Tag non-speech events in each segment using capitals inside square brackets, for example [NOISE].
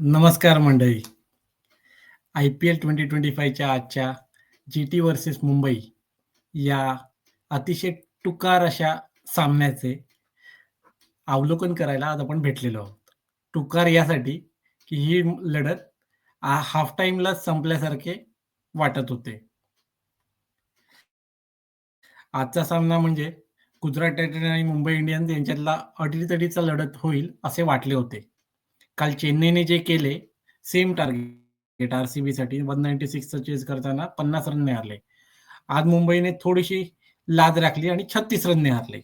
नमस्कार मंडळी. आय-पी-एल 2025च्या आजच्या जी-टी वर्सेस मुंबई या अतिशय टुकार अशा सामन्याचे अवलोकन करायला आज आपण भेटलेलो आहोत. टुकार यासाठी की ही लढत हाफ टाइमला संपल्यासारखे वाटत होते. आजचा सामना म्हणजे गुजरात टायटन्स आणि मुंबई इंडियन्स यांच्यातला अटीतटीचा लढत होईल असे वाटले होते. काल चेन्नईने जे केले सेम टार्गेट आर-सी-बीसाठी 196चं चेस करताना 50 रनने हारले. आज मुंबईने थोडीशी लाद राखली आणि 36 रनने हारले.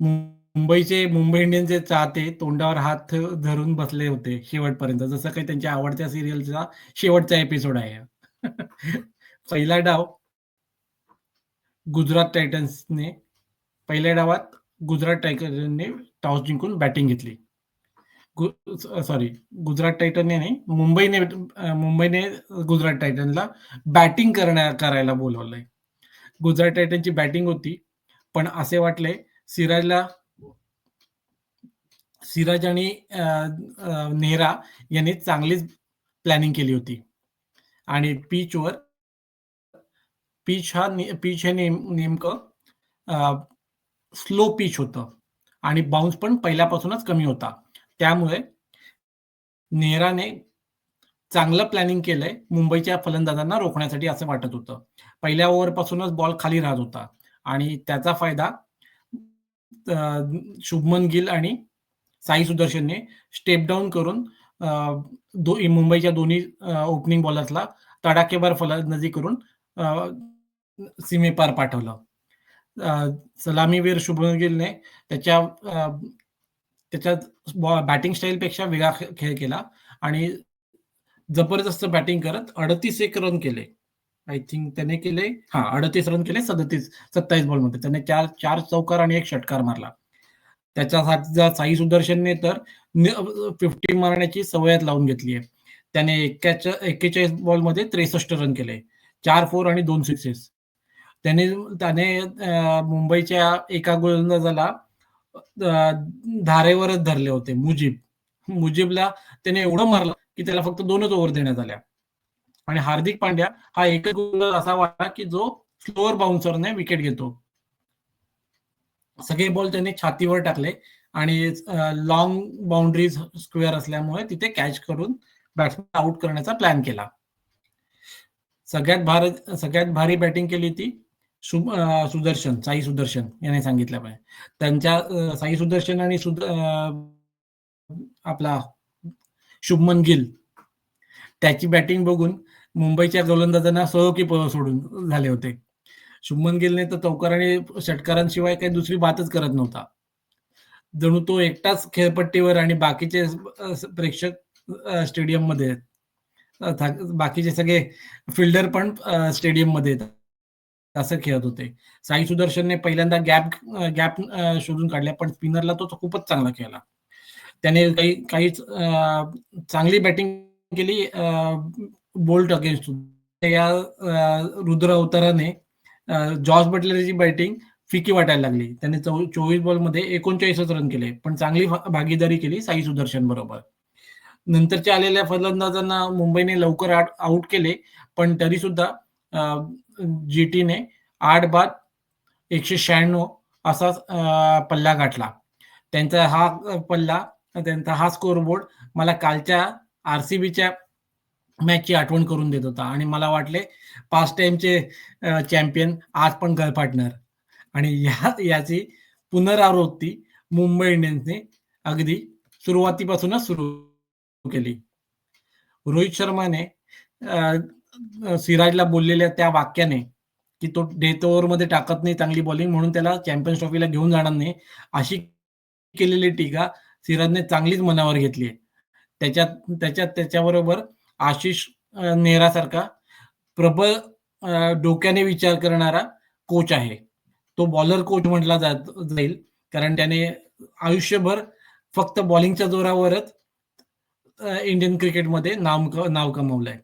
मुंबईचे मुंबई इंडियनचे चाहते तोंडावर हात धरून बसले होते शेवटपर्यंत. जसं काही त्यांच्या आवडत्या सिरियलचा शेवटचा एपिसोड आहे. [LAUGHS] पहिला डाव गुजरात टायटन्सने पहिल्या डावात गुजरात टायटन्सने टॉस जिंकून बॅटिंग घेतली. सॉरी गुजरात टायटनने नाही मुंबईने मुंबईने गुजरात टायटनला बॅटिंग करण्या करायला बोलवलंय गुजरात टायटनची बॅटिंग होती. पण असे वाटले सिराजला सिराज आणि नेहरा यांनी चांगलीच प्लॅनिंग केली होती. आणि पिचवर पिच हा पिच हे नेम नेमकं स्लो पिच होतं आणि बाउन्स पण पहिल्यापासूनच कमी होता. त्यामुळे नेहराने चांगलं प्लॅनिंग केलंय मुंबईच्या फलंदाजांना रोखण्यासाठी असं वाटत होतं. पहिल्या ओव्हरपासूनच बॉल खाली राहत होता आणि त्याचा फायदा शुभमन गिल आणि साई सुदर्शनने स्टेप डाऊन करून दो मुंबईच्या दोन्ही ओपनिंग बॉलर्सला तडाखेबार फलंदाजी करून सीमेपार पाठवलं. सलामीवीर शुभमन गिलने त्याच्या त्याच्यात बॅटिंग स्टाईलपेक्षा वेगळा खेळ केला आणि जबरदस्त बॅटिंग करत 38 रन केले. आय थिंक त्याने केले हा अडतीस रन केले 37 27 बॉलमध्ये. त्याने 4 4 चौकार आणि एक षटकार मारला. त्याच्या साई सुदर्शनने तर फिफ्टी मारण्याची सवयत लावून घेतली आहे. त्याने एक्क्याच्या एक्केचाळीस बॉलमध्ये 63 रन केले. चार फोर आणि दोन सिक्सेस. त्याने त्याने मुंबईच्या एका गोलंदाजाला धारेवरच धरले होते मुजीब. मुजीबला त्याने एवढं मारलं की त्याला फक्त दोनच ओव्हर देण्यात आल्या. आणि हार्दिक पांड्या हा एकच गोलंदाज असा वाटला की जो स्लोअर बाउन्सरने विकेट घेतो. सगळे बॉल त्याने छातीवर टाकले आणि लॉंग बाउंड्री स्क्वेअर असल्यामुळे तिथे कॅच करून बॅट्समॅन आउट करण्याचा प्लॅन केला. सगळ्यात भार सगळ्यात भारी बॅटिंग केली ती सुदर्शन, साई सुदर्शन याने पाहिजे त्यांच्या साई सुदर्शन आणि सुद आपला शुभमन गिल त्याची बॅटिंग बघून मुंबईच्या गोलंदाजांना सहकी की सोडून झाले होते. शुभमन गिलने तर चौकार आणि षटकारांशिवाय काही दुसरी बातच करत नव्हता. जणू तो एकटाच खेळपट्टीवर आणि बाकीचे प्रेक्षक स्टेडियम स्टेडियममध्ये आहेत. बाकीचे सगळे फिल्डर पण स्टेडियम स्टेडियममध्ये येतात असं खेळत होते. साई सुदर्शनने पहिल्यांदा गॅप गॅप शोधून काढल्या, पण स्पिनरला तो खूपच चांगला खेळला. त्याने काही काही चांगली बॅटिंग केली बोल्ट अगेन्स्ट या रुद्र अवताराने जॉर्ज बटलरची बॅटिंग फिकी वाटायला लागली. त्याने चौ 24 बॉलमध्ये 39च रन केले. पण चांगली भागीदारी केली साई सुदर्शन बरोबर. नंतरच्या आलेल्या फलंदाजांना मुंबईने लवकर आउट केले. पण तरी सुद्धा जी-टीने आठ बाद 196 असा अ, पल्ला गाठला. त्यांचा हा पल्ला त्यांचा हा स्कोरबोर्ड मला कालच्या आर-सी-बीच्या मॅचची आठवण करून देत होता आणि मला वाटले पाच टाइमचे चॅम्पियन आज पण गळफाटणार आणि या याची पुनरावृत्ती मुंबई इंडियन्सने अगदी सुरुवातीपासूनच सुरू केली. रोहित शर्माने सिराजला बोललेल्या त्या वाक्याने की तो डेथ ओव्हरमध्ये टाकत नाही चांगली बॉलिंग म्हणून त्याला चॅम्पियन्स ट्रॉफीला घेऊन जाणार नाही. अशी केलेली टीका सिराजने चांगलीच मनावर घेतली आहे. त्याच्यात त्याच्यात त्याच्याबरोबर आशिष नेहरासारखा प्रबळ डोक्याने विचार करणारा कोच आहे. तो बॉलर कोच म्हटला जात जाईल. कारण त्याने आयुष्यभर फक्त बॉलिंगच्या जोरावरच इंडियन क्रिकेटमध्ये नाव नाव कमवलंय.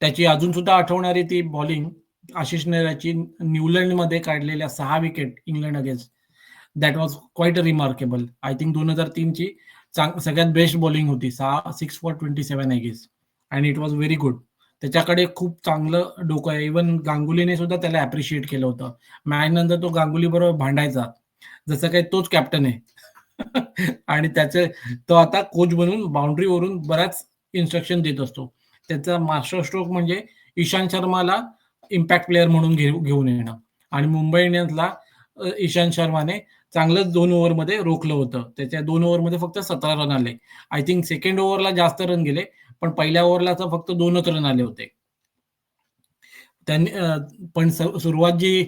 त्याची अजून सुद्धा आठवणारी ती बॉलिंग आशिष नेहराची न्यूलंडमध्ये काढलेल्या सहा wicket England against that was quite remarkable. I think 2003 ची सगळ्यात बेस्ट बॉलिंग होती. सहा six for twenty seven I and it was very good त्याच्याकडे खूप चांगलं डोकं आहे. इवन गांगुलीने सुद्धा त्याला अप्रिशिएट केलं होतं. मॅच नंतर तो गांगुली बरोबर भांडायचा. जसं काही तोच कॅप्टन आहे. [LAUGHS] आणि त्याचे तो आता कोच बनून बाउंड्रीवरून बऱ्याच इन्स्ट्रक्शन देत असतो. त्याचा मास्टर स्ट्रोक म्हणजे इशांत शर्माला इम्पॅक्ट प्लेअर म्हणून घेऊ घेऊन येणं. आणि मुंबई इंडियन्सला इशांत शर्माने चांगलंच दोन ओव्हरमध्ये रोखलं होतं. त्याच्या दोन ओव्हरमध्ये फक्त सतरा रन आले. आय थिंक सेकंड ओव्हरला जास्त रन गेले पण पहिल्या ओव्हरला तर फक्त दोनच रन आले होते. त्यांनी पण सुरुवात जी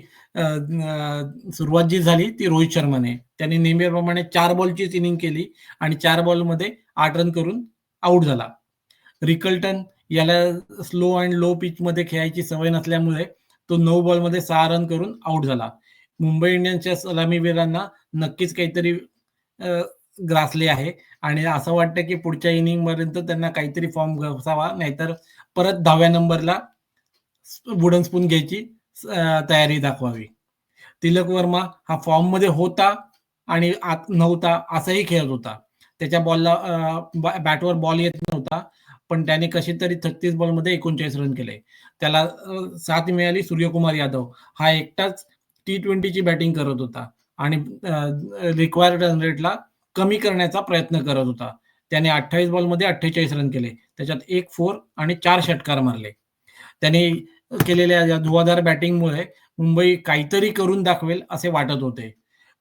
सुरुवात जी झाली ती रोहित शर्माने. त्यांनी नेहमीप्रमाणे चार बॉलचीच इनिंग केली आणि चार बॉलमध्ये आठ रन करून आऊट झाला. रिकल्टन याला स्लो अँड लो पिच मध्ये खेळायची सवय नसल्यामुळे तो नऊ बॉलमध्ये सहा रन करून आऊट झाला. मुंबई इंडियन्सच्या सलामीवीरांना नक्कीच काहीतरी ग्रासले आहे. आणि असं वाटतं की पुढच्या इनिंग पर्यंत त्यांना काहीतरी फॉर्म घसावा नाहीतर परत दहाव्या नंबरला वुडन स्पून घ्यायची तयारी दाखवावी. तिलक वर्मा हा फॉर्ममध्ये होता आणि आत नव्हता असाही खेळत होता. त्याच्या बॉलला बॅटवर बॉल येत नव्हता. पण त्याने कसे तरी छत्तीस बॉलमध्ये एकोणचाळीस रन केले. त्याला साथ मिळाली सूर्यकुमार यादव. हा एकटाच टी ट्वेंटीची बॅटिंग करत होता. आणि रिक्वायर्ड रन रेटला कमी करण्याचा प्रयत्न करत होता. त्याने अठ्ठावीस बॉलमध्ये अठ्ठेचाळीस रन केले. त्याच्यात एक फोर आणि चार षटकार मारले. त्याने केलेल्या या धुवाधार बॅटिंगमुळे मुंबई काहीतरी करून दाखवेल असे वाटत होते.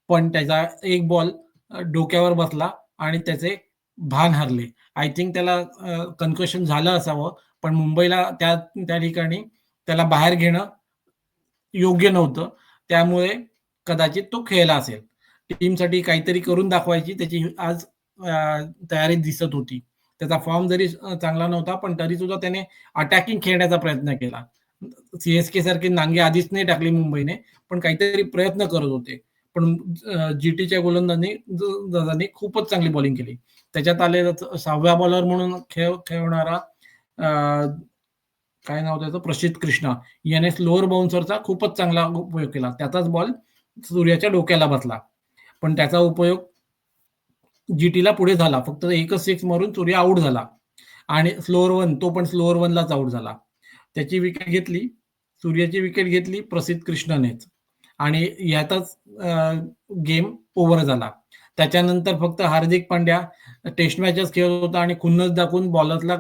पण त्याचा एक बॉल डोक्यावर बसला आणि त्याचे भान हरले. आय थिंक त्याला कन्कशन झालं असावं पण मुंबईला त्या त्या ठिकाणी त्याला बाहेर घेणं योग्य नव्हतं. त्यामुळे कदाचित तो खेळला असेल. टीमसाठी काहीतरी करून दाखवायची त्याची आज तयारी दिसत होती. त्याचा फॉर्म जरी चांगला नव्हता पण तरी सुद्धा त्याने अटॅकिंग खेळण्याचा प्रयत्न केला. सीएसके सारखे नांगे आधीच नाही टाकली मुंबईने पण काहीतरी प्रयत्न करत होते. पण जीटीच्या गोलंदाजांनी खूपच चांगली बॉलिंग केली. त्याच्यात आले सहाव्या बॉलर म्हणून खेळ खेळणारा काय नाव त्याचं? प्रसिद्ध कृष्णा. याने स्लोअर बाउन्सरचा खूपच चांगला उपयोग केला. त्याचाच बॉल सूर्याच्या डोक्याला बसला. पण त्याचा उपयोग जीटीला पुढे झाला. फक्त एकच सिक्स मारून सूर्य आऊट झाला. आणि स्लोअर वन तो पण स्लोअर वनलाच आऊट झाला. त्याची विकेट घेतली. सूर्याची विकेट घेतली प्रसिद्ध कृष्णनेच. आणि यातच गेम ओव्हर झाला त्याच्यानंतर फक्त हार्दिक पांड्या टेस्ट मॅचेस खेळत होता आणि खुन्नस दाखवून बॉलरला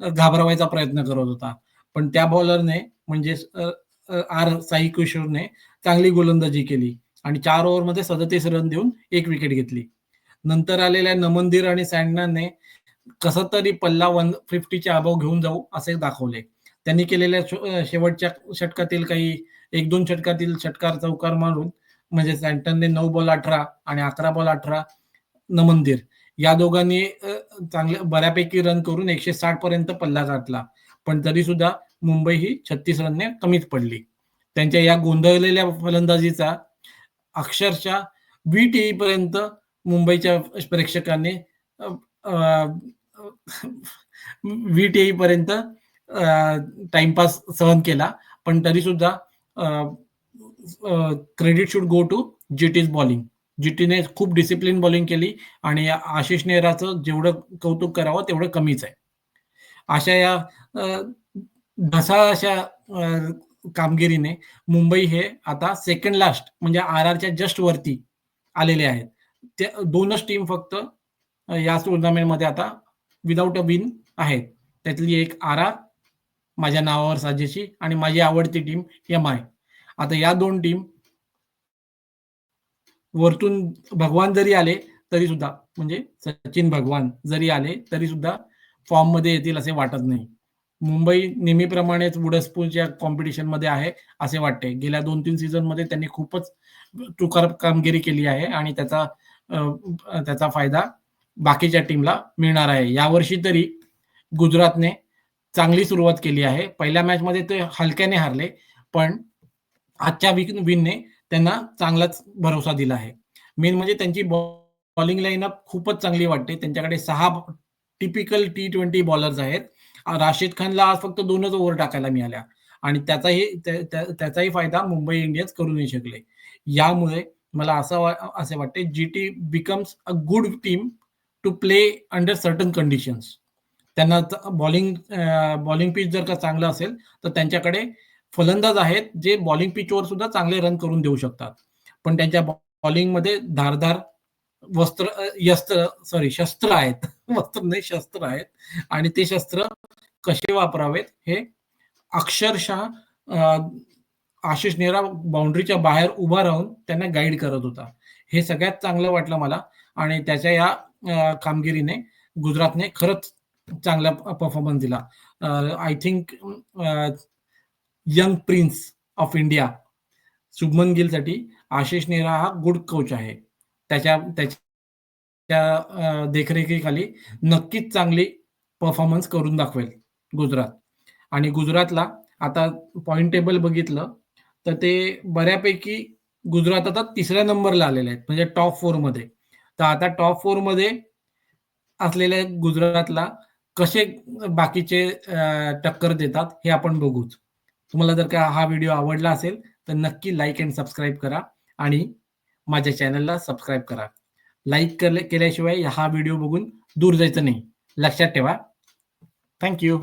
घाबरवायचा प्रयत्न करत होता. पण त्या बॉलरने म्हणजे आर साई किशोरने चांगली गोलंदाजी केली आणि चार ओव्हरमध्ये सदतीस रन देऊन एक विकेट घेतली. नंतर आलेल्या नमंदिर आणि सँडनाने कसं तरी पल्ला वन फिफ्टीच्या अभाव घेऊन जाऊ असे दाखवले. त्यांनी केलेल्या शेवटच्या षटकातील काही एक दोन षटकातील षटकार चौकार मारून म्हणजे सँटनने नऊ बॉल अठरा आणि अकरा बॉल अठरा नमंदिर. या दोघांनी चांगल्या बऱ्यापैकी रन करून एकशे साठ पर्यंत पल्ला गाठला. पण तरी सुद्धा मुंबई ही छत्तीस रनने कमीच पडली. त्यांच्या या गोंधळलेल्या फलंदाजीचा अक्षरशः वीट येईपर्यंत मुंबईच्या प्रेक्षकांनी वीट येईपर्यंत टाइमपास सहन केला. पण तरी सुद्धा credit should go to GT's bowling जीटीने खूप डिसिप्लिन बॉलिंग केली आणि आशिष नेहराचं जेवढं कौतुक करावं तेवढं कमीच आहे. अशा या ढसा अशा कामगिरीने मुंबई हे आता सेकंड लास्ट म्हणजे आर आरच्या जस्ट वरती आलेले आहेत. ते दोनच टीम फक्त या टुर्नामेंटमध्ये आता विदाऊट अ विन आहेत. त्यातली एक आर आर माझ्या नावावर साजेशी आणि माझी आवडती टीम एम आय आता या दोन टीम वरतून भगवान जरी आले तरी सुद्धा म्हणजे सचिन भगवान जरी आले तरी सुद्धा फॉर्ममध्ये येतील असे वाटत नाही. मुंबई नेहमीप्रमाणेच वुडस्पूलच्या कॉम्पिटिशनमध्ये आहे असे वाटते. गेल्या दोन तीन सीझनमध्ये त्यांनी खूपच तुकार कामगिरी केली आहे आणि त्याचा त्याचा फायदा बाकीच्या टीमला मिळणार आहे. यावर्षी तरी गुजरातने चांगली सुरुवात केली आहे. पहिल्या मॅचमध्ये ते हलक्याने हारले पण आजच्या विनने त्यांना चांगलाच भरोसा दिला आहे. मेन म्हणजे त्यांची बॉलिंग लाईनअप खूपच चांगली वाटते. त्यांच्याकडे सहा टिपिकल टी ट्वेंटी बॉलर्स आहेत. राशिद खानला आज फक्त दोनच ओव्हर टाकायला मिळाल्या. आणि त्याचाही त्याचाही फायदा मुंबई इंडियन्स करू नाही शकले. यामुळे मला असं असे वाटते G T becomes a good team to play under certain conditions त्यांना बॉलिंग बॉलिंग पिच जर का चांगलं असेल तर त्यांच्याकडे फलंदाज आहेत जे बॉलिंग पिचवर सुद्धा चांगले रन करून देऊ शकतात. पण त्यांच्या बॉलिंगमध्ये धारधार वस्त्र यस्त्र सॉरी शस्त्र आहेत. [LAUGHS] वस्त्र नाही शस्त्र आहेत. आणि ते शस्त्र कसे वापरावेत हे अक्षरशः आशिष नेहरा बाउंड्रीच्या बाहेर उभा राहून त्यांना गाईड करत होता. हे सगळ्यात चांगलं वाटलं मला. आणि त्याच्या या कामगिरीने गुजरातने खरंच चांगला परफॉर्मन्स दिला. I think young prince of India Shubman गिलसाठी Ashish Nehra हा गुड कोच आहे. त्याच्या त्याच्या देखरेखीखाली नक्कीच चांगली परफॉर्मन्स करून दाखवेल गुजरात. आणि गुजरातला आता पॉइंट टेबल बघितलं तर ते बऱ्यापैकी गुजरात आता तिसऱ्या नंबरला आलेले आहेत म्हणजे टॉप फोरमध्ये. तर आता टॉप फोरमध्ये असलेल्या गुजरातला कसे बाकीचे टक्कर देतात हे आपण बघूच. तुम्हाला जर का हा व्हिडिओ आवडला असेल तर नक्की लाईक अँड सबस्क्राईब करा आणि माझ्या चॅनलला सबस्क्राईब करा. लाईक केल्याशिवाय हा व्हिडिओ बघून दूर जायचं नाही. लक्षात ठेवा. थँक्यू